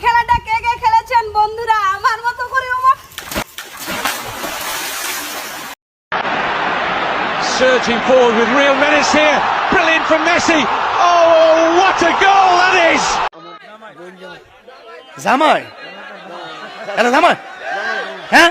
খেলাটা কে কে খেলেছেন বন্ধুরা আমার মতো করে Surging forward with real menace here. Brilliant from Messi. Oh, what a goal that is! জামাই এটা জামাই হ্যাঁ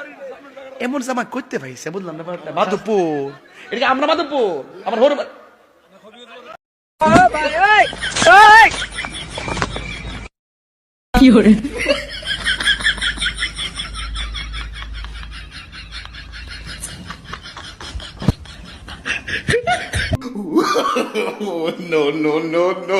এমন জামা করতে পাইছে বুঝলাম না। মাধবপুর এটা কি আমরা মাধবপুর আমার হর no, no, no, no.